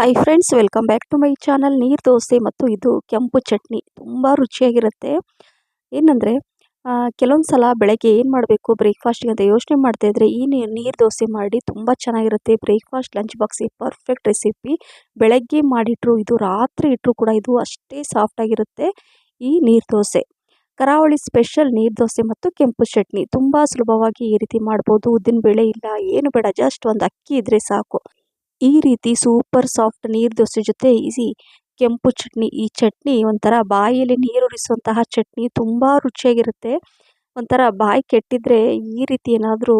Hi friends welcome back to my channel ನೀರು ದೋಸೆ ಮತ್ತು ಇದು ಕೆಂಪು ಚಟ್ನಿ. ತುಂಬ ರುಚಿಯಾಗಿರುತ್ತೆ. ಏನಂದರೆ ಕೆಲವೊಂದು ಸಲ ಬೆಳಗ್ಗೆ ಏನು ಮಾಡಬೇಕು ಬ್ರೇಕ್ಫಾಸ್ಟಿಗೆ ಅಂತ ಯೋಚನೆ ಮಾಡ್ತಾ ಇದ್ದರೆ ಈ ನೀರು ದೋಸೆ ಮಾಡಿ ತುಂಬ ಚೆನ್ನಾಗಿರುತ್ತೆ. ಬ್ರೇಕ್ಫಾಸ್ಟ್ ಲಂಚ್ ಬಾಕ್ಸಿಗೆ ಪರ್ಫೆಕ್ಟ್ ರೆಸಿಪಿ ಬೆಳಗ್ಗೆ ಮಾಡಿಟ್ರು, ಇದು ರಾತ್ರಿ ಇಟ್ಟರು ಕೂಡ ಇದು ಅಷ್ಟೇ ಸಾಫ್ಟಾಗಿರುತ್ತೆ ಈ ನೀರು ದೋಸೆ. ಕರಾವಳಿ ಸ್ಪೆಷಲ್ ನೀರು ದೋಸೆ ಮತ್ತು ಕೆಂಪು ಚಟ್ನಿ. ತುಂಬ ಸುಲಭವಾಗಿ ಈ ರೀತಿ ಮಾಡ್ಬೋದು. ಉದ್ದಿನ ಬೇಳೆ ಇಲ್ಲ, ಏನು ಬೇಡ ಜಸ್ಟ್ ಒಂದು ಅಕ್ಕಿ ಇದ್ದರೆ ಸಾಕು. ಈ ರೀತಿ ಸೂಪರ್ ಸಾಫ್ಟ್ ನೀರು ದೋಸೆ ಜೊತೆ ಈಸಿ ಕೆಂಪು ಚಟ್ನಿ, ಈ ಚಟ್ನಿ ಒಂಥರ ಬಾಯಲ್ಲಿ ನೀರೂರಿಸುವಂತಹ ಚಟ್ನಿ ತುಂಬ ರುಚಿಯಾಗಿರುತ್ತೆ. ಒಂಥರ ಬಾಯಿ ಕೆಟ್ಟಿದ್ರೆ ಈ ರೀತಿ ಏನಾದರೂ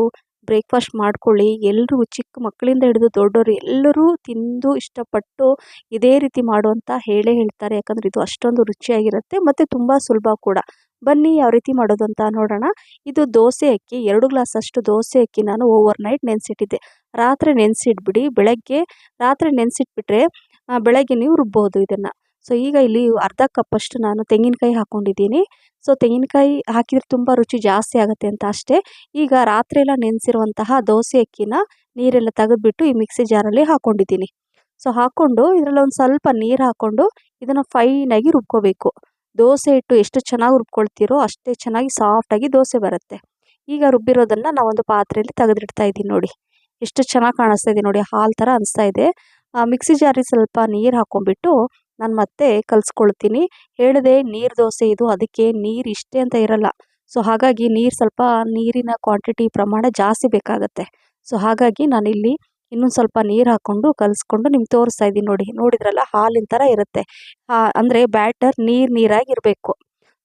ಬ್ರೇಕ್ಫಾಸ್ಟ್ ಮಾಡ್ಕೊಳ್ಳಿ. ಎಲ್ಲರೂ ಚಿಕ್ಕ ಮಕ್ಕಳಿಂದ ಹಿಡಿದು ದೊಡ್ಡವರು ಎಲ್ಲರೂ ತಿಂದು ಇಷ್ಟಪಟ್ಟು ಇದೇ ರೀತಿ ಮಾಡುವಂತ ಹೇಳೇ ಹೇಳ್ತಾರೆ. ಯಾಕಂದರೆ ಇದು ಅಷ್ಟೊಂದು ರುಚಿಯಾಗಿರುತ್ತೆ ಮತ್ತು ತುಂಬ ಸುಲಭ ಕೂಡ. ಬನ್ನಿ ಯಾವ ರೀತಿ ಮಾಡೋದು ಅಂತ ನೋಡೋಣ. ಇದು ದೋಸೆ ಅಕ್ಕಿ, ಎರಡು ಗ್ಲಾಸ್ ಅಷ್ಟು ದೋಸೆ ಅಕ್ಕಿ ನಾನು ಓವರ್ ನೈಟ್ ನೆನೆಸಿಟ್ಟಿದ್ದೆ. ರಾತ್ರಿ ನೆನೆಸಿಟ್ಬಿಡಿ, ಬೆಳಗ್ಗೆ ರಾತ್ರಿ ನೆನೆಸಿಟ್ಬಿಟ್ರೆ ಬೆಳಗ್ಗೆ ನೀವು ರುಬ್ಬೋದು ಇದನ್ನು. ಸೊ, ಈಗ ಇಲ್ಲಿ ಅರ್ಧ ಕಪ್ಪಷ್ಟು ನಾನು ತೆಂಗಿನಕಾಯಿ ಹಾಕ್ಕೊಂಡಿದ್ದೀನಿ ಸೊ, ತೆಂಗಿನಕಾಯಿ ಹಾಕಿದರೆ ತುಂಬ ರುಚಿ ಜಾಸ್ತಿ ಆಗುತ್ತೆ ಅಂತ ಅಷ್ಟೇ. ಈಗ ರಾತ್ರಿ ಎಲ್ಲ ನೆನೆಸಿರುವಂತಹ ದೋಸೆ ಅಕ್ಕಿನ ನೀರೆಲ್ಲ ತೆಗೆದುಬಿಟ್ಟು ಈ ಮಿಕ್ಸಿ ಜಾರಲ್ಲಿ ಹಾಕ್ಕೊಂಡಿದ್ದೀನಿ ಸೊ, ಹಾಕ್ಕೊಂಡು ಇದರಲ್ಲಿ ಒಂದು ಸ್ವಲ್ಪ ನೀರು ಹಾಕ್ಕೊಂಡು ಇದನ್ನು ಫೈನಾಗಿ ರುಬ್ಕೋಬೇಕು. ದೋಸೆ ಹಿಟ್ಟು ಎಷ್ಟು ಚೆನ್ನಾಗಿ ರುಬ್ಕೊಳ್ತೀರೋ ಅಷ್ಟೇ ಚೆನ್ನಾಗಿ ಸಾಫ್ಟಾಗಿ ದೋಸೆ ಬರುತ್ತೆ. ಈಗ ರುಬ್ಬಿರೋದನ್ನು ನಾವೊಂದು ಪಾತ್ರೆಯಲ್ಲಿ ತೆಗೆದಿಡ್ತಾ ಇದ್ದೀನಿ ನೋಡಿ. ಎಷ್ಟು ಚೆನ್ನಾಗಿ ಕಾಣಿಸ್ತಾ ಇದೆ ನೋಡಿ, ಹಾಲು ಥರ ಅನಿಸ್ತಾ ಇದೆ. ಮಿಕ್ಸಿ ಜಾರಿ ಸ್ವಲ್ಪ ನೀರು ಹಾಕೊಂಡ್ಬಿಟ್ಟು ನಾನು ಮತ್ತೆ ಕಲಿಸ್ಕೊಳ್ತೀನಿ. ಹೇಳಿದೆ ನೀರು ದೋಸೆ ಇದು, ಅದಕ್ಕೆ ನೀರು ಇಷ್ಟೇ ಅಂತ ಇರಲ್ಲ. ಸೊ ಹಾಗಾಗಿ ನೀರು ಸ್ವಲ್ಪ ನೀರಿನ ಕ್ವಾಂಟಿಟಿ ಪ್ರಮಾಣ ಜಾಸ್ತಿ ಬೇಕಾಗುತ್ತೆ. ಸೊ ಹಾಗಾಗಿ ನಾನಿಲ್ಲಿ ಇನ್ನೊಂದು ಸ್ವಲ್ಪ ನೀರು ಹಾಕ್ಕೊಂಡು ಕಲಿಸ್ಕೊಂಡು ನಿಮ್ಗೆ ತೋರಿಸ್ತಾ ಇದ್ದೀನಿ ನೋಡಿ. ನೋಡಿದ್ರಲ್ಲ ಹಾಲಿನ ಥರ ಇರುತ್ತೆ. ಅಂದರೆ ಬ್ಯಾಟರ್ ನೀರು ನೀರಾಗಿರಬೇಕು.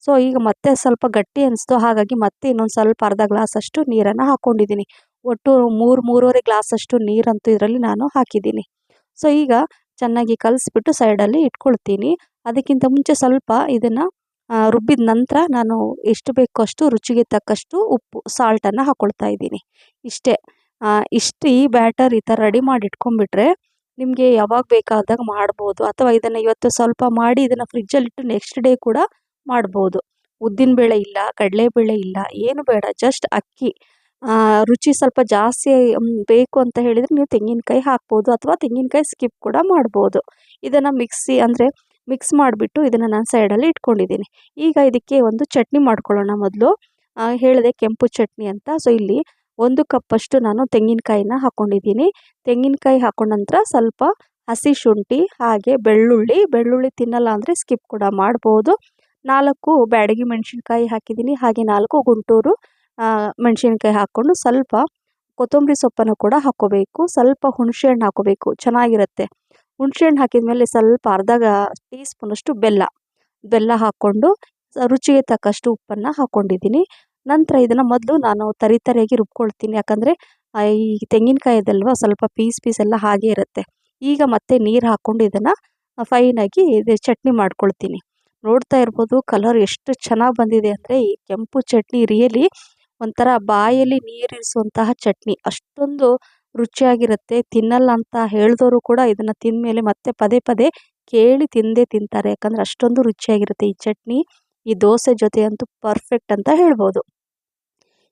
ಸೊ, ಈಗ ಮತ್ತೆ ಸ್ವಲ್ಪ ಗಟ್ಟಿ ಅನಿಸ್ತು. ಹಾಗಾಗಿ ಮತ್ತೆ ಇನ್ನೊಂದು ಸ್ವಲ್ಪ ಅರ್ಧ ಗ್ಲಾಸಷ್ಟು ನೀರನ್ನು ಹಾಕ್ಕೊಂಡಿದ್ದೀನಿ ಒಟ್ಟು ಮೂರು, ಮೂರುವರೆ ಗ್ಲಾಸಷ್ಟು ನೀರಂತೂ ಇದರಲ್ಲಿ ನಾನು ಹಾಕಿದ್ದೀನಿ ಸೊ, ಈಗ ಚೆನ್ನಾಗಿ ಕಲಿಸ್ಬಿಟ್ಟು ಸೈಡಲ್ಲಿ ಇಟ್ಕೊಳ್ತೀನಿ. ಅದಕ್ಕಿಂತ ಮುಂಚೆ ಸ್ವಲ್ಪ ಇದನ್ನು ರುಬ್ಬಿದ ನಂತರ ನಾನು ಎಷ್ಟು ಬೇಕೋ ಅಷ್ಟು ರುಚಿಗೆ ತಕ್ಕಷ್ಟು ಉಪ್ಪು ಸಾಲ್ಟನ್ನು ಹಾಕ್ಕೊಳ್ತಾ ಇದ್ದೀನಿ ಇಷ್ಟೇ. ಇಷ್ಟು ಈ ಬ್ಯಾಟರ್ ಈ ಥರ ರೆಡಿ ಮಾಡಿ ಇಟ್ಕೊಂಡ್ಬಿಟ್ರೆ ನಿಮಗೆ ಯಾವಾಗ ಬೇಕಾದಾಗ ಮಾಡ್ಬೋದು. ಅಥವಾ ಇದನ್ನು ಇವತ್ತು ಸ್ವಲ್ಪ ಮಾಡಿ ಇದನ್ನು ಫ್ರಿಜ್ಜಲ್ಲಿಟ್ಟು ನೆಕ್ಸ್ಟ್ ಡೇ ಕೂಡ ಮಾಡ್ಬೋದು. ಉದ್ದಿನಬೇಳೆ ಇಲ್ಲ ಕಡಲೆಬೇಳೆ ಇಲ್ಲ, ಏನು ಬೇಡ ಜಸ್ಟ್ ಅಕ್ಕಿ. ರುಚಿ ಸ್ವಲ್ಪ ಜಾಸ್ತಿ ಬೇಕು ಅಂತ ಹೇಳಿದರೆ ನೀವು ತೆಂಗಿನಕಾಯಿ ಹಾಕ್ಬೋದು ಅಥವಾ ತೆಂಗಿನಕಾಯಿ ಸ್ಕಿಪ್ ಕೂಡ ಮಾಡ್ಬೋದು. ಇದನ್ನು ಮಿಕ್ಸಿ ಅಂದರೆ ಮಿಕ್ಸ್ ಮಾಡಿಬಿಟ್ಟು ಇದನ್ನು ನಾನು ಸೈಡಲ್ಲಿ ಇಟ್ಕೊಂಡಿದ್ದೀನಿ. ಈಗ ಇದಕ್ಕೆ ಒಂದು ಚಟ್ನಿ ಮಾಡ್ಕೊಳ್ಳೋಣ ಮೊದಲು. ಹೇಳಿದೆ ಕೆಂಪು ಚಟ್ನಿ ಅಂತ. ಸೊ ಇಲ್ಲಿ ಒಂದು ಕಪ್ಪಷ್ಟು ನಾನು ತೆಂಗಿನಕಾಯಿನ ಹಾಕ್ಕೊಂಡಿದ್ದೀನಿ ತೆಂಗಿನಕಾಯಿ ಹಾಕೊಂಡ ನಂತರ ಸ್ವಲ್ಪ ಹಸಿ ಶುಂಠಿ, ಹಾಗೆ ಬೆಳ್ಳುಳ್ಳಿ ಬೆಳ್ಳುಳ್ಳಿ ತಿನ್ನಲ್ಲ ಅಂದರೆ ಸ್ಕಿಪ್ ಕೂಡ ಮಾಡ್ಬೋದು. ನಾಲ್ಕು ಬ್ಯಾಡಗಿ ಮೆಣಸಿನ್ಕಾಯಿ ಹಾಕಿದ್ದೀನಿ. ಹಾಗೆ ನಾಲ್ಕು ಗುಂಟೂರು ಮೆಣಸಿನ್ಕಾಯಿ ಹಾಕ್ಕೊಂಡು ಸ್ವಲ್ಪ ಕೊತ್ತಂಬರಿ ಸೊಪ್ಪನ್ನು ಕೂಡ ಹಾಕ್ಕೋಬೇಕು ಸ್ವಲ್ಪ ಹುಣಸೆಹಣ್ಣು ಹಾಕ್ಕೋಬೇಕು ಚೆನ್ನಾಗಿರುತ್ತೆ. ಹುಣಸೆಹಣ್ಣು ಹಾಕಿದ ಮೇಲೆ ಸ್ವಲ್ಪ ಅರ್ಧ ಟೀ ಸ್ಪೂನಷ್ಟು ಬೆಲ್ಲ. ಬೆಲ್ಲ ಹಾಕ್ಕೊಂಡು ರುಚಿಗೆ ತಕ್ಕಷ್ಟು ಉಪ್ಪನ್ನು ಹಾಕ್ಕೊಂಡಿದ್ದೀನಿ ನಂತರ ಇದನ್ನು ಮೊದಲು ನಾನು ತರಿ ತರಿಯಾಗಿ ರುಬ್ಕೊಳ್ತೀನಿ. ಯಾಕಂದರೆ ಈ ತೆಂಗಿನಕಾಯಿದಲ್ವ, ಸ್ವಲ್ಪ ಪೀಸ್ ಪೀಸ್ ಎಲ್ಲ ಹಾಗೆ ಇರುತ್ತೆ. ಈಗ ಮತ್ತೆ ನೀರು ಹಾಕ್ಕೊಂಡು ಇದನ್ನು ಫೈನಾಗಿ ಇದು ಚಟ್ನಿ ಮಾಡ್ಕೊಳ್ತೀನಿ. ನೋಡ್ತಾ ಇರ್ಬೋದು ಕಲರ್ ಎಷ್ಟು ಚೆನ್ನಾಗಿ ಬಂದಿದೆ ಅಂದರೆ, ಈ ಕೆಂಪು ಚಟ್ನಿ ರಿಯಲಿ ಒಂಥರ ಬಾಯಲ್ಲಿ ನೀರಿರಿಸುವಂತಹ ಚಟ್ನಿ. ಅಷ್ಟೊಂದು ರುಚಿಯಾಗಿರುತ್ತೆ. ತಿನ್ನಲ್ಲ ಅಂತ ಹೇಳಿದವರು ಕೂಡ ಇದನ್ನು ತಿಂದಮೇಲೆ ಮತ್ತೆ ಪದೇ ಪದೇ ಕೇಳಿ ತಿಂದೇ ತಿಂತಾರೆ. ಯಾಕಂದರೆ, ಅಷ್ಟೊಂದು ರುಚಿಯಾಗಿರುತ್ತೆ ಈ ಚಟ್ನಿ. ಈ ದೋಸೆ ಜೊತೆ ಅಂತೂ ಪರ್ಫೆಕ್ಟ್ ಅಂತ ಹೇಳ್ಬೋದು.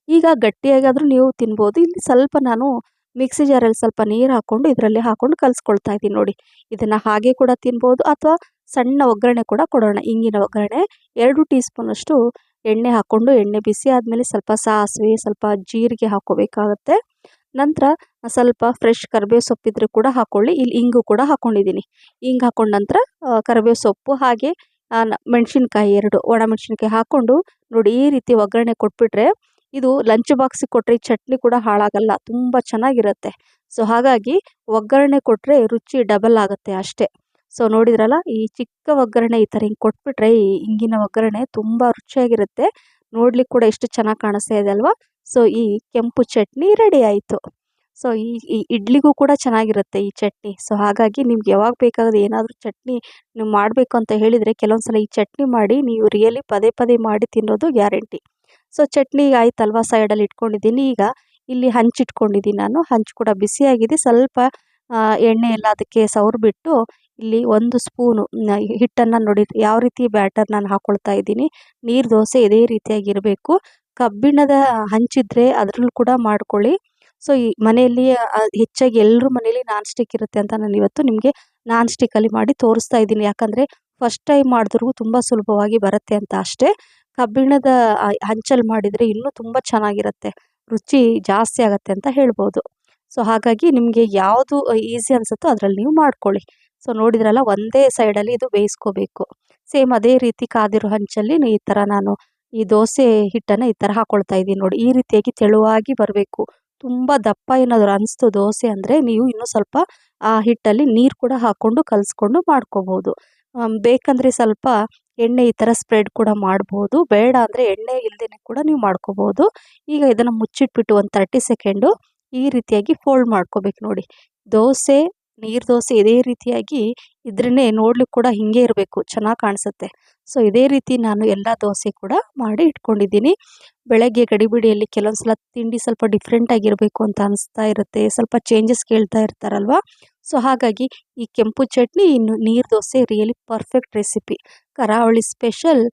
ಈಗ ಗಟ್ಟಿಯಾಗಾದರೂ ನೀವು ತಿನ್ಬೋದು. ಇಲ್ಲಿ ಸ್ವಲ್ಪ ನಾನು ಮಿಕ್ಸಿ ಜಾರಲ್ಲಿ ಸ್ವಲ್ಪ ನೀರು ಹಾಕ್ಕೊಂಡು ಇದರಲ್ಲಿ ಹಾಕ್ಕೊಂಡು ಕಲಿಸ್ಕೊಳ್ತಾ ಇದ್ದೀನಿ ನೋಡಿ. ಇದನ್ನು ಹಾಗೆ ಕೂಡ ತಿನ್ಬೋದು ಅಥವಾ ಸಣ್ಣ ಒಗ್ಗರಣೆ ಕೂಡ ಕೊಡೋಣ. ಇಂಗಿನ ಒಗ್ಗರಣೆ ಎರಡು ಟೀ ಸ್ಪೂನಷ್ಟು ಎಣ್ಣೆ ಹಾಕ್ಕೊಂಡು ಎಣ್ಣೆ ಬಿಸಿ ಆದಮೇಲೆ ಸ್ವಲ್ಪ ಸಾಸಿವೆ, ಸ್ವಲ್ಪ ಜೀರಿಗೆ ಹಾಕ್ಕೋಬೇಕಾಗತ್ತೆ ನಂತರ ಸ್ವಲ್ಪ ಫ್ರೆಶ್ ಕರಿಬೇವು ಸೊಪ್ಪಿದ್ರೆ ಕೂಡ ಹಾಕ್ಕೊಳ್ಳಿ ಇಲ್ಲಿ ಇಂಗು ಕೂಡ ಹಾಕ್ಕೊಂಡಿದ್ದೀನಿ ಇಂಗು ಹಾಕ್ಕೊಂಡ ನಂತರ ಕರಿಬೇವು ಸೊಪ್ಪು ಹಾಗೆ ಮೆಣಸಿನ್ಕಾಯಿ ಎರಡು ಒಣಮೆಣ್ಸಿನ್ಕಾಯಿ ಹಾಕ್ಕೊಂಡು ನೋಡಿ ಈ ರೀತಿ ಒಗ್ಗರಣೆ ಕೊಟ್ಬಿಟ್ರೆ ಇದು ಲಂಚ್ ಬಾಕ್ಸಿಗೆ ಕೊಟ್ಟರೆ ಚಟ್ನಿ ಕೂಡ ಹಾಳಾಗಲ್ಲ, ತುಂಬ ಚೆನ್ನಾಗಿರುತ್ತೆ. ಸೊ ಹಾಗಾಗಿ ಒಗ್ಗರಣೆ ಕೊಟ್ಟರೆ ರುಚಿ ಡಬಲ್ ಆಗುತ್ತೆ ಅಷ್ಟೇ. ಸೊ ನೋಡಿದ್ರಲ್ಲ, ಈ ಚಿಕ್ಕ ಒಗ್ಗರಣೆ ಈ ಥರ ಹಿಂಗೆ ಕೊಟ್ಬಿಟ್ರೆ ಈ ಹಿಂಗಿನ ಒಗ್ಗರಣೆ ತುಂಬ ರುಚಿಯಾಗಿರುತ್ತೆ. ನೋಡ್ಲಿಕ್ಕೆ ಕೂಡ ಎಷ್ಟು ಚೆನ್ನಾಗಿ ಕಾಣಿಸ್ತಾ ಇದೆ ಅಲ್ವಾ? ಸೊ ಈ ಕೆಂಪು ಚಟ್ನಿ ರೆಡಿ ಆಯಿತು. ಸೊ ಈ ಈ ಇಡ್ಲಿಗೂ ಕೂಡ ಚೆನ್ನಾಗಿರುತ್ತೆ ಈ ಚಟ್ನಿ. ಸೊ ಹಾಗಾಗಿ ನಿಮ್ಗೆ ಯಾವಾಗ ಬೇಕಾದ್ರೆ ಏನಾದರೂ ಚಟ್ನಿ ನೀವು ಮಾಡಬೇಕು ಅಂತ ಹೇಳಿದರೆ ಕೆಲವೊಂದು ಸಲ ಈ ಚಟ್ನಿ ಮಾಡಿ ನೀವು ರಿಯಲಿ ಪದೇ ಪದೇ ಮಾಡಿ ತಿನ್ನೋದು ಗ್ಯಾರಂಟಿ. ಸೊ ಚಟ್ನಿ ಆಯ್ತಲ್ವಾ ಸೈಡಲ್ಲಿ ಇಟ್ಕೊಂಡಿದ್ದೀನಿ. ಈಗ ಇಲ್ಲಿ ಹಂಚಿಟ್ಕೊಂಡಿದ್ದೀನಿ ನಾನು. ಹಂಚು ಕೂಡ ಬಿಸಿಯಾಗಿದೆ ಸ್ವಲ್ಪ ಎಣ್ಣೆ ಎಲ್ಲ ಅದಕ್ಕೆ ಸವರ್ಬಿಟ್ಟು ಇಲ್ಲಿ ಒಂದು ಸ್ಪೂನು ಹಿಟ್ಟನ್ನು ನೋಡಿ ಯಾವ ರೀತಿ ಬ್ಯಾಟರ್ ನಾನು ಹಾಕ್ಕೊಳ್ತಾ ಇದ್ದೀನಿ. ನೀರು ದೋಸೆ ಇದೇ ರೀತಿಯಾಗಿರಬೇಕು ಕಬ್ಬಿಣದ ಹಂಚಿದ್ರೆ ಅದ್ರಲ್ಲೂ ಕೂಡ ಮಾಡ್ಕೊಳ್ಳಿ. ಸೊ ಈ ಮನೆಯಲ್ಲಿ ಹೆಚ್ಚಾಗಿ ಎಲ್ಲರೂ ಮನೇಲಿ ನಾನ್ ಸ್ಟಿಕ್ ಇರುತ್ತೆ ಅಂತ ನಾನು ಇವತ್ತು ನಿಮಗೆ ನಾನ್ ಸ್ಟಿಕ್ಕಲ್ಲಿ ಮಾಡಿ ತೋರಿಸ್ತಾ ಇದ್ದೀನಿ. ಯಾಕಂದರೆ ಫಸ್ಟ್ ಟೈಮ್ ಮಾಡಿದ್ರೂ ತುಂಬ ಸುಲಭವಾಗಿ ಬರುತ್ತೆ ಅಂತ ಅಷ್ಟೇ. ಕಬ್ಬಿಣದ ಹಂಚಲ್ಲಿ ಮಾಡಿದರೆ ಇನ್ನೂ ತುಂಬ ಚೆನ್ನಾಗಿರುತ್ತೆ. ರುಚಿ ಜಾಸ್ತಿ ಆಗುತ್ತೆ ಅಂತ ಹೇಳ್ಬೋದು. ಸೊ, ಹಾಗಾಗಿ ನಿಮಗೆ ಯಾವುದು ಈಸಿ ಅನಿಸುತ್ತೋ ಅದರಲ್ಲಿ ನೀವು ಮಾಡ್ಕೊಳ್ಳಿ. ಸೊ, ನೋಡಿದ್ರಲ್ಲ ಒಂದೇ ಸೈಡಲ್ಲಿ ಇದು ಬೇಯಿಸ್ಕೋಬೇಕು. ಸೇಮ್ ಅದೇ ರೀತಿ ಕಾದಿರೋ ಹಂಚಲ್ಲಿ ಈ ಥರ ನಾನು ಈ ದೋಸೆ ಹಿಟ್ಟನ್ನು ಈ ಥರ ಹಾಕ್ಕೊಳ್ತಾ ಇದ್ದೀನಿ ನೋಡಿ. ಈ ರೀತಿಯಾಗಿ ತೆಳುವಾಗಿ ಬರಬೇಕು. ತುಂಬ ದಪ್ಪ ಏನಾದರೂ ಅನಿಸ್ತು ದೋಸೆ ಅಂದರೆ ನೀವು ಇನ್ನೂ ಸ್ವಲ್ಪ ಆ ಹಿಟ್ಟಲ್ಲಿ ನೀರು ಕೂಡ ಹಾಕ್ಕೊಂಡು ಕಲಸ್ಕೊಂಡು ಮಾಡ್ಕೋಬೋದು. ಬೇಕಂದರೆ ಸ್ವಲ್ಪ ಎಣ್ಣೆ ಈ ಥರ ಸ್ಪ್ರೆಡ್ ಕೂಡ ಮಾಡ್ಬೋದು. ಬೇಡ ಅಂದರೆ ಎಣ್ಣೆ ಇಲ್ಲದೇ ಕೂಡ ನೀವು ಮಾಡ್ಕೋಬೋದು. ಈಗ ಇದನ್ನು ಮುಚ್ಚಿಟ್ಬಿಟ್ಟು ಒಂದು ತರ್ಟಿ ಸೆಕೆಂಡು ಈ ರೀತಿಯಾಗಿ ಫೋಲ್ಡ್ ಮಾಡ್ಕೋಬೇಕು ನೋಡಿ. ದೋಸೆ, ನೀರು ದೋಸೆ ಇದೇ ರೀತಿಯಾಗಿ ಇದ್ರೇ ನೋಡ್ಲಿಕ್ಕೆ ಕೂಡ ಹಿಂಗೆ ಇರಬೇಕು. ಚೆನ್ನಾಗಿ ಕಾಣಿಸುತ್ತೆ. ಸೊ ಇದೇ ರೀತಿ ನಾನು ಎಲ್ಲ ದೋಸೆ ಕೂಡ ಮಾಡಿ ಇಟ್ಕೊಂಡಿದ್ದೀನಿ. ಬೆಳಗ್ಗೆ ಗಡಿಬಿಡಿಯಲ್ಲಿ ಕೆಲವೊಂದು ಸಲ ತಿಂಡಿ ಸ್ವಲ್ಪ ಡಿಫ್ರೆಂಟಾಗಿರಬೇಕು ಅಂತ ಅನಿಸ್ತಾ ಇರುತ್ತೆ. ಸ್ವಲ್ಪ ಚೇಂಜಸ್ ಕೇಳ್ತಾ ಇರ್ತಾರಲ್ವ? ಸೊ ಹಾಗಾಗಿ ಈ ಕೆಂಪು ಚಟ್ನಿ ಇನ್ನು ನೀರು ದೋಸೆ ರಿಯಲಿ ಪರ್ಫೆಕ್ಟ್ ರೆಸಿಪಿ ಕರಾವಳಿ ಸ್ಪೆಷಲ್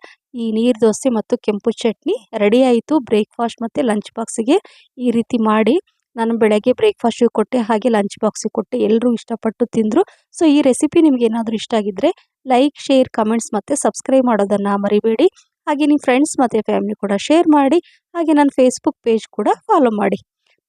ಈ ನೀರು ದೋಸೆ ಮತ್ತು ಕೆಂಪು ಚಟ್ನಿ ರೆಡಿ ಆಯಿತು. ಬ್ರೇಕ್ಫಾಸ್ಟ್ ಮತ್ತು ಲಂಚ್ ಬಾಕ್ಸಿಗೆ ಈ ರೀತಿ ಮಾಡಿ ನಾನು ಬೆಳಗ್ಗೆ ಬ್ರೇಕ್ಫಾಸ್ಟಿಗೆ ಕೊಟ್ಟೆ, ಹಾಗೆ ಲಂಚ್ ಬಾಕ್ಸಿಗೆ ಕೊಟ್ಟೆ. ಎಲ್ಲರೂ ಇಷ್ಟಪಟ್ಟು ತಿಂದರು. ಸೊ ಈ ರೆಸಿಪಿ ನಿಮ್ಗೆ ಏನಾದರೂ ಇಷ್ಟ ಆಗಿದ್ದರೆ ಲೈಕ್ ಶೇರ್ ಕಮೆಂಟ್ಸ್ ಮತ್ತು ಸಬ್ಸ್ಕ್ರೈಬ್ ಮಾಡೋದನ್ನು ಮರಿಬೇಡಿ. ಹಾಗೆ ನಿಮ್ಮ ಫ್ರೆಂಡ್ಸ್ ಮತ್ತು ಫ್ಯಾಮಿಲಿ ಕೂಡ ಶೇರ್ ಮಾಡಿ. ಹಾಗೆ ನನ್ನ ಫೇಸ್ಬುಕ್ ಪೇಜ್ ಕೂಡ ಫಾಲೋ ಮಾಡಿ.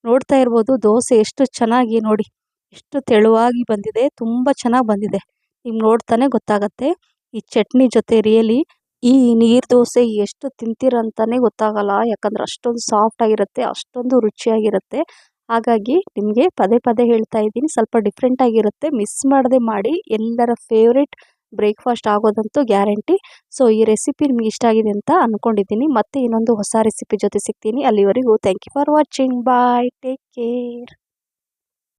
ನೋಡ್ತಾ ಇರ್ಬೋದು, ದೋಸೆ ಎಷ್ಟು ಚೆನ್ನಾಗಿ ನೋಡಿ. ಎಷ್ಟು ತೆಳುವಾಗಿ ಬಂದಿದೆ, ತುಂಬ ಚೆನ್ನಾಗಿ ಬಂದಿದೆ. ನಿಮ್ಗೆ ನೋಡ್ತಾನೆ ಗೊತ್ತಾಗುತ್ತೆ. ಈ ಚಟ್ನಿ ಜೊತೆ ರಿಯಲಿ ಈ ನೀರು ದೋಸೆ ಎಷ್ಟು ತಿಂತೀರಂತಲೇ ಗೊತ್ತಾಗಲ್ಲ. ಯಾಕಂದ್ರೆ ಅಷ್ಟೊಂದು ಸಾಫ್ಟ್ ಆಗಿರುತ್ತೆ, ಅಷ್ಟೊಂದು ರುಚಿಯಾಗಿರುತ್ತೆ. ಹಾಗಾಗಿ ನಿಮಗೆ ಪದೇ ಪದೇ ಹೇಳ್ತಾ ಇದ್ದೀನಿ, ಸ್ವಲ್ಪ ಡಿಫ್ರೆಂಟ್ ಆಗಿರುತ್ತೆ. ಮಿಸ್ ಮಾಡದೆ ಮಾಡಿ, ಎಲ್ಲರ ಫೇವ್ರೆಟ್ ಬ್ರೇಕ್ಫಾಸ್ಟ್ ಆಗೋದಂತೂ ಗ್ಯಾರಂಟಿ ಸೊ ಈ ರೆಸಿಪಿ ನಿಮ್ಗೆ ಇಷ್ಟ ಆಗಿದೆ ಅಂತ ಅಂದ್ಕೊಂಡಿದ್ದೀನಿ ಮತ್ತೆ ಇನ್ನೊಂದು ಹೊಸ ರೆಸಿಪಿ ಜೊತೆ ಸಿಗ್ತೀನಿ ಅಲ್ಲಿವರೆಗೂ. Thank you for watching bye take care